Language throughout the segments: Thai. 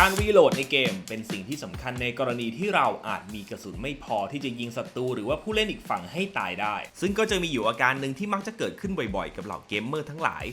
การรีโหลดในเกมเป็นสิ่งที่สำคัญในกรณีที่เราอาจมีกระสุนไม่พอที่จะยิงศัตรูหรือว่าผู้เล่นอีกฝั่งให้ตายได้ ซึ่งก็จะมีอยู่อาการหนึ่งที่มักจะเกิดขึ้นบ่อยๆ กับเหล่าเกมเมอร์ทั้งหลาย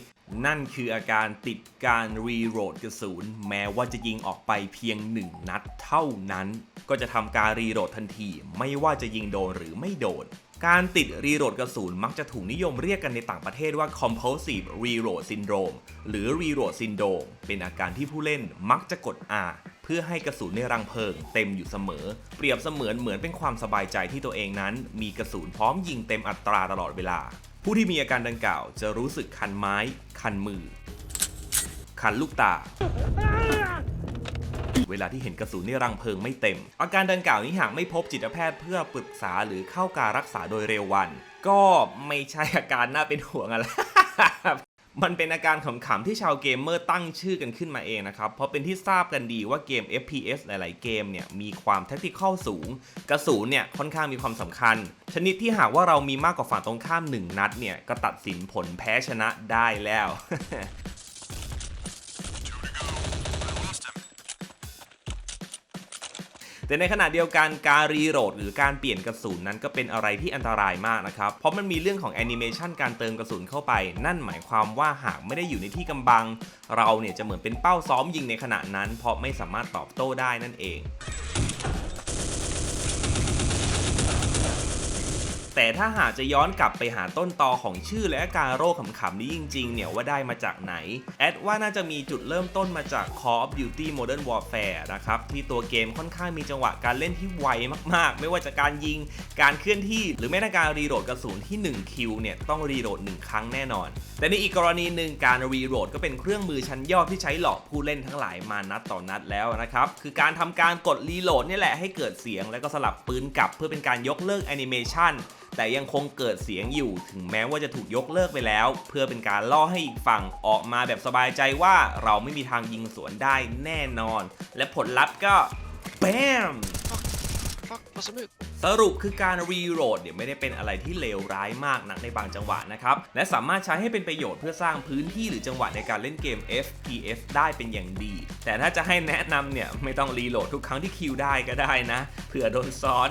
นั่นคืออาการติดการรีโหลดกระสุนแม้ว่าจะยิงออกไปเพียง 1 นัดเท่านั้น ก็จะทำการรีโหลดทันที ไม่ว่าจะยิงโดนหรือไม่โดน การติดรีโหลดกระสุนมักจะถูกนิยมเรียกกันในต่างประเทศว่า compulsive reload syndrome หรือ reload syndrome เป็นอาการที่ผู้เล่นมักจะกด R เพื่อให้กระสุนในรังเพลิงเต็มอยู่เสมอ เปรียบเสมือนเหมือนเป็นความสบายใจที่ตัวเองนั้น มีกระสุนพร้อมยิงเต็มอัตราตลอดเวลา ผู้ที่มีอาการดังกล่าว จะรู้สึกคันไม้ คันมือ คันลูกตา เวลาที่เห็นกระสุนในรังเพลิงไม่เต็ม อาการดังกล่าวนี้หากไม่พบจิตแพทย์เพื่อปรึกษาหรือเข้าการรักษาโดยเร็ววัน ก็ไม่ใช่อาการน่าเป็นห่วงอะไรมันเป็นอาการขำๆที่ชาวเกมเมอร์ตั้งชื่อกันขึ้นมาเองนะครับ เพราะเป็นที่ทราบกันดีว่าเกม FPS หลาย ๆ เกมเนี่ยมีความแทคติคอลสูง กระสุนเนี่ยค่อนข้างมีความสำคัญ ชนิดที่หากว่าเรามีมากกว่าฝั่งตรงข้าม 1 นัดเนี่ย ก็ตัดสินผลแพ้ชนะได้แล้ว แต่ในขณะเดียวกันการรีโหลดหรือการเปลี่ยนกระสุนนั้นก็เป็นอะไรที่อันตรายมากนะครับ เพราะมันมีเรื่องของแอนิเมชันการเติมกระสุนเข้าไป นั่นหมายความว่าหากไม่ได้อยู่ในที่กำบัง เราเนี่ยจะเหมือนเป็นเป้าซ้อมยิงในขณะนั้น เพราะไม่สามารถตอบโต้ได้นั่นเอง แต่ถ้าหากจะย้อนกลับไปหาต้นตอของชื่อและอาการโรคขำๆนี้จริงๆ เนี่ยว่าได้มาจากไหน แอดว่าน่าจะมีจุดเริ่มต้นมาจาก Call of Duty Modern Warfare นะครับ ที่ตัวเกมค่อนข้างมีจังหวะการเล่นที่ไวมากๆ ไม่ว่าจะการยิง การเคลื่อนที่ หรือแม้แต่การรีโหลดกระสุนที่1คิวเนี่ยต้องรีโหลด1ครั้งแน่นอน แต่ในอีกกรณีหนึ่งการรีโหลดก็เป็นเครื่องมือชั้นยอดที่ใช้หลอกผู้เล่นทั้งหลายมานัดต่อนัดแล้วนะครับคือการทำการกดรีโหลดนี่แหละให้เกิดเสียง แล้วก็สลับปืนกลับเพื่อเป็นการยกเลิกแอนิเมชันแต่ยังคงเกิดเสียงอยู่ถึงแม้ว่าจะถูกยกเลิกไปแล้ว เพื่อเป็นการล่อให้อีกฝั่งออกมาแบบสบายใจว่าเราไม่มีทางยิงสวนได้แน่นอน และผลลัพธ์ก็แบมสรุปคือการรีโหลดเนี่ยไม่ได้เป็นอะไรที่เลวร้ายมากนักในบางจังหวะนะครับ และสามารถใช้ให้เป็นประโยชน์เพื่อสร้างพื้นที่หรือจังหวะในการเล่นเกม FPS ได้เป็นอย่างดี แต่ถ้าจะให้แนะนำเนี่ยไม่ต้องรีโหลดทุกครั้งที่คิวได้ก็ได้นะเผื่อโดนซ้อน